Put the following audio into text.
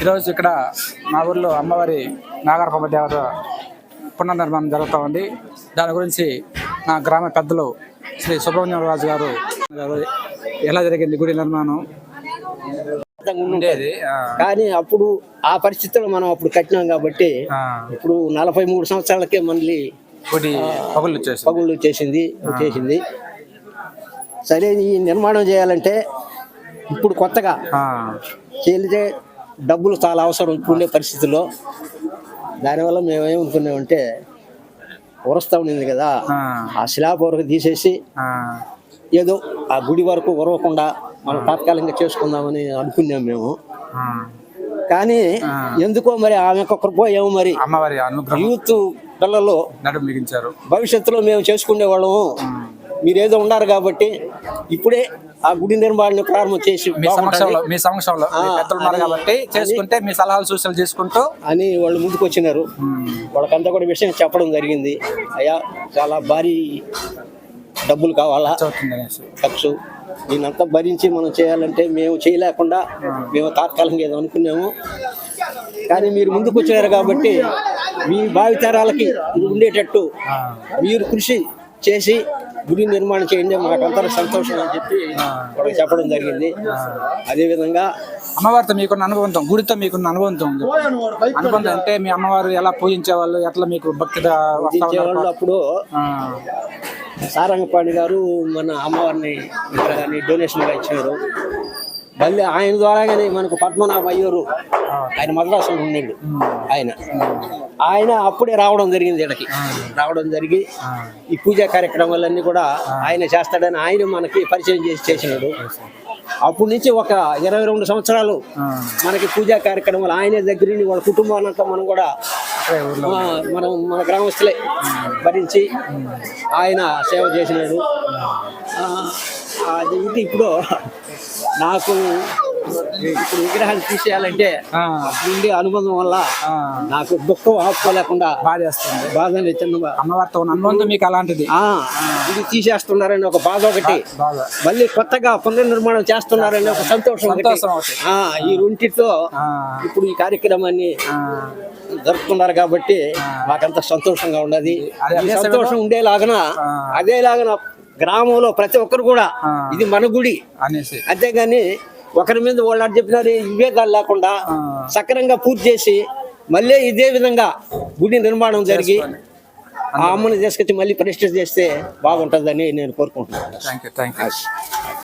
ఈరోజు ఇక్కడ మా ఊర్లో అమ్మవారి నాగరపమ్మ దేవత పునర్నిర్మాణం జరుగుతూ ఉంది. దాని గురించి నా గ్రామ పెద్దలు శ్రీ సుబ్రహ్మణ్యం రాజు గారు ఎలా జరిగింది గుడి నిర్మాణం? ఉండేది కానీ అప్పుడు ఆ పరిస్థితుల్లో మనం అప్పుడు కట్టినాం కాబట్టి ఇప్పుడు నలభై మూడు సంవత్సరాలకే మళ్ళీ పగులు పగుళ్ళు వచ్చేసింది వచ్చేసింది సరే ఈ నిర్మాణం చేయాలంటే ఇప్పుడు కొత్తగా చేలితే డబ్బులు చాలా అవసరం ఇప్పుడుండే పరిస్థితుల్లో దానివల్ల మేము ఏమనుకున్నామంటే ఉరస్తా ఉండింది కదా ఆ, స్లాబ్ వరకు తీసేసి ఏదో ఆ గుడి వరకు ఉరవకుండా మనం తాత్కాలికంగా చేసుకుందామని అనుకున్నాం మేము. కానీ ఎందుకో మరి ఆమె కృప ఏమో మరి. అమ్మవారి యూత్ పిల్లలు భవిష్యత్తులో మేము చేసుకునే వాళ్ళము. మీరేదో ఉన్నారు కాబట్టి ఇప్పుడే ఆ గుడి నిర్మాణాన్ని ప్రారంభం చేసి మీ సమక్షంలో మీ సమక్షంలో మీ పెద్దలు ఉన్నారు కాబట్టి చేసుకుంటే మీ సలహాలు సూచనలు చేసుకుంటూ అని వాళ్ళు ముందుకు వచ్చినారు. వాళ్ళకంతా కూడా విషయం చెప్పడం జరిగింది. అయ్యా చాలా భారీ డబ్బులు కావాలా? ఖర్చు. దీనంతా భరించి మనం చేయాలంటే మేము చేయలేకుండా మేము. తాత్కాలికంగా ఏదో అనుకున్నాము. కానీ మీరు ముందుకు వచ్చినారు కాబట్టి మీ భావితరాలకి ఉండేటట్టు మీరు కృషి చేసి గుడి నిర్మాణం చేయండి మాకంతా సంతోషం అని చెప్పి వాళ్ళకి చెప్పడం జరిగింది. అదేవిధంగా అమ్మవారితో మీకున్న అనుభవంతో గుడితో మీకున్న అనుభవంతో ఉంది. అనుభవం అంటే మీ అమ్మవారు ఎలా పూజించేవాళ్ళు ఎట్లా మీకు భక్తిగా వస్తా ఉన్నారు? వాళ్ళు అప్పుడు సారంగపాణి గారు మన అమ్మవారిని డొనేషన్గా ఇచ్చినారు. మళ్ళీ ఆయన ద్వారాగానే మనకు పద్మనాభ అయ్యూరు. ఆయన మద్రాసులో ఉండండి. ఆయన. ఆయన అప్పుడే రావడం జరిగింది ఇక్కడికి రావడం జరిగి ఈ పూజా కార్యక్రమాలన్నీ కూడా ఆయన చేస్తాడని ఆయన మనకి పరిచయం చేసి చేసినాడు. అప్పటి నుంచి ఒక ఇరవై రెండు సంవత్సరాలు మనకి పూజా కార్యక్రమాలు ఆయన దగ్గర వాళ్ళ కుటుంబానంతా మనం కూడా మనం మన గ్రామస్తులే భరించి ఆయన సేవ చేసినాడు. అది ఇప్పుడు నాకు ఇప్పుడు విగ్రహాన్ని తీసేయాలంటే నుండి అనుబంధం వల్ల నాకు దుఃఖం ఆపుకోలేకుండా బాధ బాధ చిన్న బా- అమ్మవారితో ఉన్న అనుభవంతో మీకు అలాంటిది. ఇది తీసేస్తున్నారని ఒక బాధ ఒకటి. బాధ. మళ్ళీ కొత్తగా పునర్నిర్మాణం చేస్తున్నారని ఒక సంతోషం ఈ రెంటితో ఇప్పుడు ఈ కార్యక్రమాన్ని జరుపుతున్నారు కాబట్టి మాకంత సంతోషంగా ఉన్నది. సంతోషం ఉండేలాగన. అదేలాగన గ్రామంలో ప్రతి ఒక్కరు కూడా. ఇది మన గుడి. అనేసి. అంతేగాని ఒకరి మీద వాళ్ళు చెప్పినారు వివేకాలు లేకుండా. సక్రంగా పూర్తి చేసి మళ్ళీ ఇదే విధంగా గుడి నిర్మాణం జరిగి ఆ అమ్మని తీసుకొచ్చి మళ్ళీ ప్రతిష్ఠ చేస్తే బాగుంటుందని నేను కోరుకుంటున్నాను.